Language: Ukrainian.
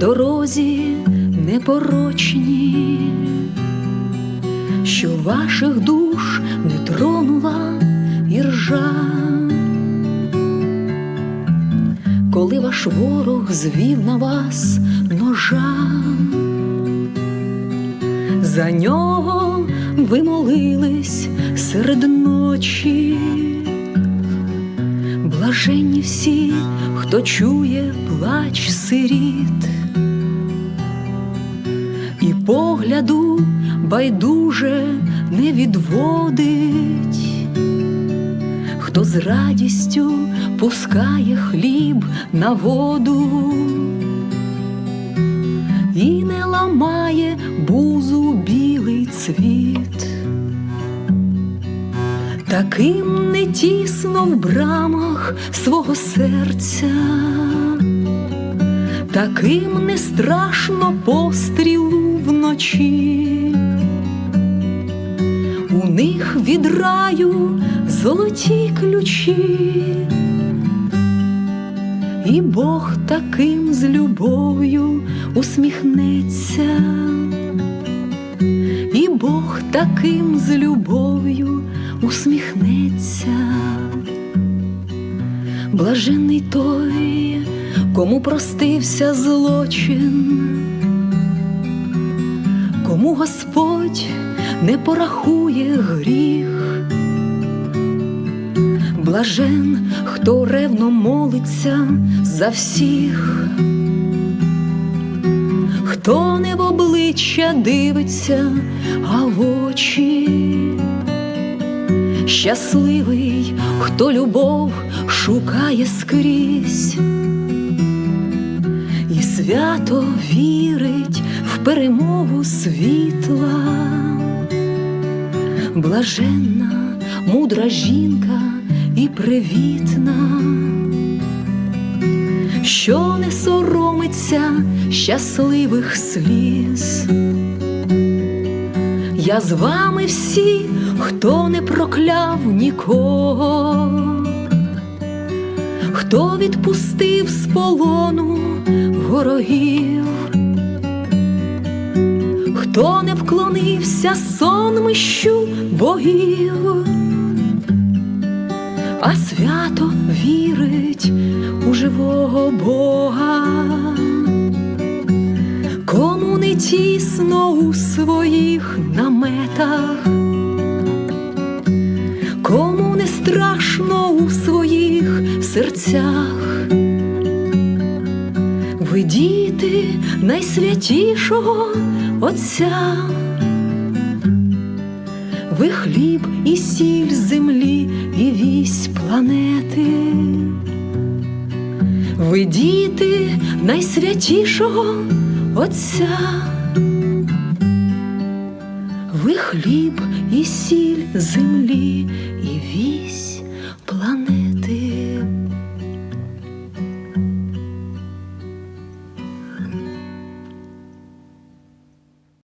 дорозі непорочні, що ваших душ не тронула іржа. Коли ваш ворог звів на вас ножа, за нього ви молились серед ночі, блаженні всі, хто чує плач сиріт, погляду байдуже не відводить, хто з радістю пускає хліб на воду і не ламає бузу білий цвіт. Таким не тісно в брамах свого серця, таким не страшно пострілу вночі. У них від раю золоті ключі, і Бог таким з любов'ю усміхнеться, і Бог таким з любов'ю усміхнеться. Блажений той, кому простився злочин, кому Господь не порахує гріх. Блажен, хто ревно молиться за всіх, хто не в обличчя дивиться, а в очі. Щасливий, хто любов шукає скрізь, і свято вірить в перемогу світла, блаженна, мудра жінка і привітна, що не соромиться щасливих сліз. Я з вами всі, хто не прокляв нікого, хто відпустив з полону ворогів, хто не вклонився сонмищу богів, а свято вірить у живого Бога. Кому не тісно у своїх наметах, кому не страшно у своїх серцях, ви діти найсвятішого Отця, ви хліб і сіль землі, і вісь планети. Ви діти найсвятішого Отця, ви хліб і сіль землі, і вісь планети.